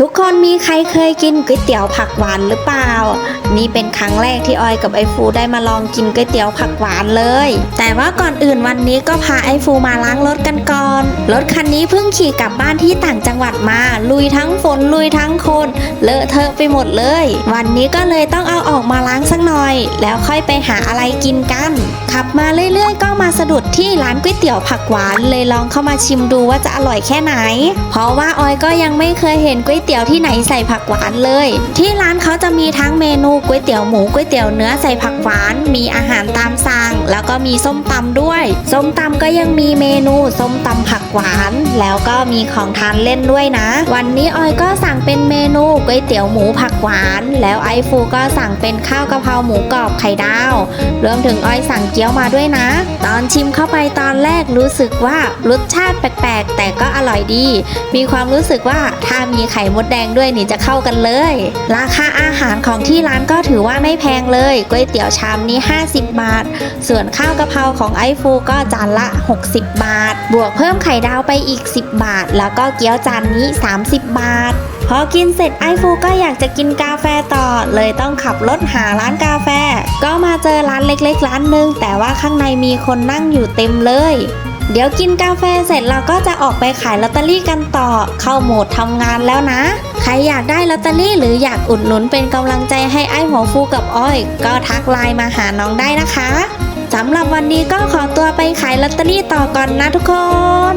ทุกคนมีใครเคยกินก๋วยเตี๋ยวผักหวานหรือเปล่า นี่เป็นครั้งแรกที่ออยกับไอฟูได้มาลองกินก๋วยเตี๋ยวผักหวานเลย แต่ว่าก่อนอื่นวันนี้ก็พาไอฟูมาล้างรถกันก่อน รถคันนี้เพิ่งขี่กลับบ้านที่ต่างจังหวัดมา ลุยทั้งฝนลุยทั้งคน เลอะเทอะไปหมดเลย วันนี้ก็เลยต้องเอาออกมาล้างส น่อย แล้วค่อยไปหาอะไรกินกัน ขับมาเรื่อยๆ ก็มาสะดุดที่ร้านก๋วยเตี๋ยวผักหวานเลยลองเข้ามาชิมดูว่าจะอร่อยแค่ไหน เพราะว่าออยก็ยังไม่เคยเห็นก๋วยเตี๋ยวที่ไหนใส่ผักหวานเลย ที่ร้านเขาจะมีทั้งเมนูก๋วยเตี๋ยวหมูก๋วยเตี๋ยวเนื้อใส่ผักหวาน มีอาหารตามสั่งแล้วก็มีส้มตำด้วย ส้มตำก็ยังมีเมนูส้มตำผักหวาน แล้วก็มีของทานเล่นด้วยนะ วันนี้ออยก็สั่งเป็นเมนูก๋วยเตี๋ยวหมูผักหวาน แล้วไอฟูก็สั่งเป็นข้าวกะเพราหมูกรอบไข่ดาว รวมถึงอ้อยสั่งเกี๊ยวมาด้วยนะ ตอนชิมเข้าไปตอนแรกรู้สึกว่ารสชาติแปลกๆ แต่ก็อร่อยดี มีความรู้สึกว่าถ้ามีไข่มดแดงด้วยนี่จะเข้ากันเลย ราคาอาหารของที่ร้านก็ถือว่าไม่แพงเลยก๋วยเตี๋ยวชามนี้ 50 บาท ส่วนข้าวกะเพราของไอฟูก็จานละ 60 บาท บวกเพิ่มไข่ดาวไปอีก 10 บาท แล้วก็เกี๊ยวจานนี้ 30 บาท พอกินเสร็จไอฟูก็อยากจะกินกาแฟต่อ เลยต้องขับรถหาร้านกาแฟ ก็มาเจอร้านเล็กๆ ร้านหนึ่งแต่ว่าข้างในมีคนนั่งอยู่เต็มเลย เดี๋ยวกินกาแฟเสร็จเราก็จะออกไปขายลอตเตอรี่กันต่อ เข้าโหมดทำงานแล้วนะ ใครอยากได้ลอตเตอรี่หรืออยากอุดหนุนเป็นกำลังใจให้ไอ้หัวฟูกับอ้อย ก็ทักไลน์มาหาน้องได้นะคะสำหรับวันนี้ก็ขอตัวไปขายลอตเตอรี่ต่อก่อนนะทุกคน